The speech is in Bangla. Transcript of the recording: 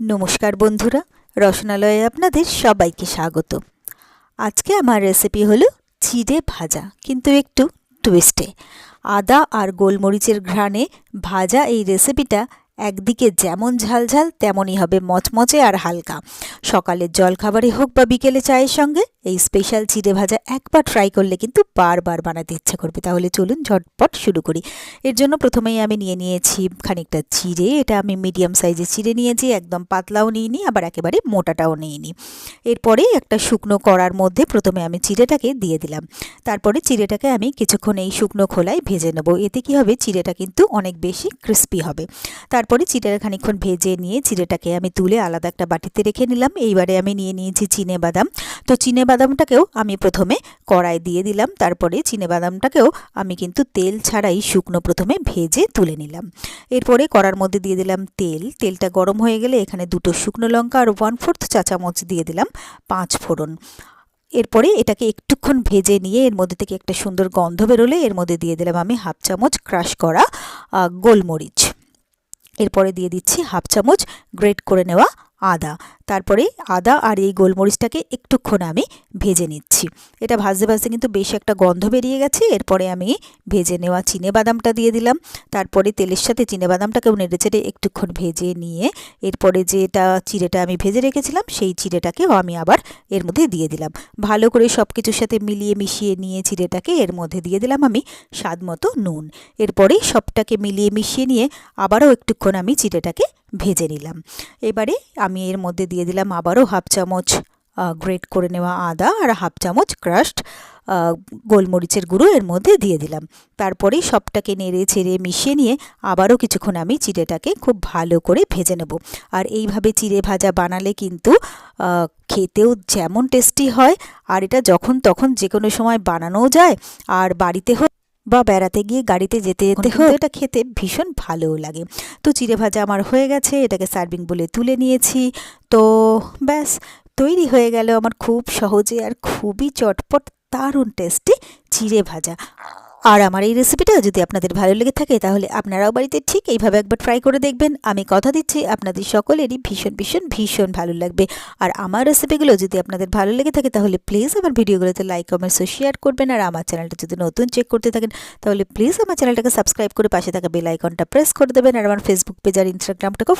নমস্কার বন্ধুরা, রসনালয়ে আপনাদের সবাইকে স্বাগত। আজকে আমার রেসিপি হলো চিড়ে ভাজা, কিন্তু একটু টুইস্টে আদা আর গোলমরিচের ঘ্রাণে ভাজা এই রেসিপিটা একদিকে যেমন ঝালঝাল, তেমনই হবে মচমচে আর হালকা। সকালের জলখাবারে হোক বা বিকেলে চায়ের সঙ্গে এই স্পেশাল চিড়ে ভাজা একবার ট্রাই করলে কিন্তু বারবার বানাতে ইচ্ছা করবে। তাহলে চলুন ঝটপট শুরু করি। এর জন্য প্রথমেই আমি নিয়ে নিয়েছি খানিকটা চিড়ে। এটা আমি মিডিয়াম সাইজের চিড়ে নিয়েছি, একদম পাতলাও নিইনি, আবার একেবারে মোটাটাও নিইনি। এরপরে একটা শুকনো কড়ার মধ্যে প্রথমে আমি চিড়েটাকে দিয়ে দিলাম। তারপরে চিড়েটাকে আমি কিছুক্ষণ এই শুকনো খোলায় ভেজে নেব। এতে কি হবে? চিড়েটা কিন্তু অনেক বেশি ক্রিস্পি হবে। তারপরে চিড়েটা খানিকক্ষণ ভেজে নিয়ে চিড়েটাকে আমি তুলে আলাদা একটা বাটিতে রেখে নিলাম। এইবারে আমি নিয়ে নিয়েছি চিনে বাদাম। তো চিনে বাদামটাকেও আমি প্রথমে কড়াই দিয়ে দিলাম, তারপরে বাদামটাকেও আমি কিন্তু তেল ছাড়াই শুকনো প্রথমে ভেজে তুলে নিলাম। এরপরে কড়ার মধ্যে দিয়ে দিলাম তেল। তেলটা গরম হয়ে গেলে এখানে দুটো শুকনো লঙ্কা আর ওয়ান ফোর্থ চা চামচ দিয়ে দিলাম পাঁচ ফোড়ন। এরপরে এটাকে একটুক্ষণ ভেজে নিয়ে এর মধ্যে থেকে একটা সুন্দর গন্ধ বেরোলে এর মধ্যে দিয়ে দিলাম আমি হাফ চামচ ক্রাশ করা গোলমরিচ। এরপরে দিয়ে দিচ্ছি হাফ চামচ গ্রেট করে নেওয়া আদা। তারপরে আদা আর এই গোলমরিচটাকে একটুক্ষণ আমি ভেজে নিচ্ছি। এটা ভাজতে ভাজতে কিন্তু বেশ একটা গন্ধ বেরিয়ে গেছে। এরপরে আমি ভেজে নেওয়া চিনে বাদামটা দিয়ে দিলাম। তারপরে তেলের সাথে চিনে বাদামটাকেও নেড়ে চেড়ে একটুক্ষণ ভেজে নিয়ে এরপরে যেটা চিড়েটা আমি ভেজে রেখেছিলাম, সেই চিড়েটাকেও আমি আবার এর মধ্যে দিয়ে দিলাম। ভালো করে সব কিছুর সাথে মিলিয়ে মিশিয়ে নিয়ে চিড়েটাকে এর মধ্যে দিয়ে দিলাম আমি স্বাদ মতো নুন। এরপরে সবটাকে মিলিয়ে মিশিয়ে নিয়ে আবারও একটুক্ষণ আমি চিড়েটাকে ভেজে নিলাম। এবারে আমি এর মধ্যে দিয়ে দিলাম আবারও হাফ চামচ গ্রেট করে নেওয়া আদা আর হাফ চামচ ক্রাশড গোলমরিচের গুঁড়ো এর মধ্যে দিয়ে দিলাম। তারপরে সবটাকে নেড়ে ছেড়ে মিশিয়ে নিয়ে আবারও কিছুক্ষণ আমি চিড়েটাকে খুব ভালো করে ভেজে নেব। আর এইভাবে চিড়ে ভাজা বানালে কিন্তু খেতেও যেমন টেস্টি হয়, আর এটা যখন তখন যে কোনো সময় বানানোও যায়, আর বাড়িতে হোক বা বেড়াতে গিয়ে গাড়িতে যেতে যেতে হয় এটা খেতে ভীষণ ভালোও লাগে। তো চিড়ে ভাজা আমার হয়ে গেছে এটাকে সার্ভিং বলে তুলে নিয়েছি। তো ব্যাস তৈরি হয়ে গেল আমার খুব সহজে আর খুবই চটপট দারুণ টেস্টি চিড়ে ভাজা। আর আমার এই রেসিপিটা যদি আপনাদের ভালো লেগে থাকে, তাহলে আপনারাও বাড়িতে ঠিক এইভাবে একবার ট্রাই করে দেখবেন। আমি কথা দিচ্ছি, আপনাদের সকলেরই ভীষণ ভীষণ ভীষণ ভালো লাগবে। আর আমার রেসিপিগুলো যদি আপনাদের ভালো লেগে থাকে, তাহলে প্লিজ আমার ভিডিওগুলোতে লাইক কমেন্টস ও শেয়ার করবেন। আর আমার চ্যানেলটা যদি নতুন চেক করতে থাকেন, তাহলে প্লিজ আমার চ্যানেলটাকে সাবস্ক্রাইব করে পাশে থাকা বেল আইকনটা প্রেস করে দেবেন। আর আমার ফেসবুক পেজ আর ইনস্টাগ্রামটাকেও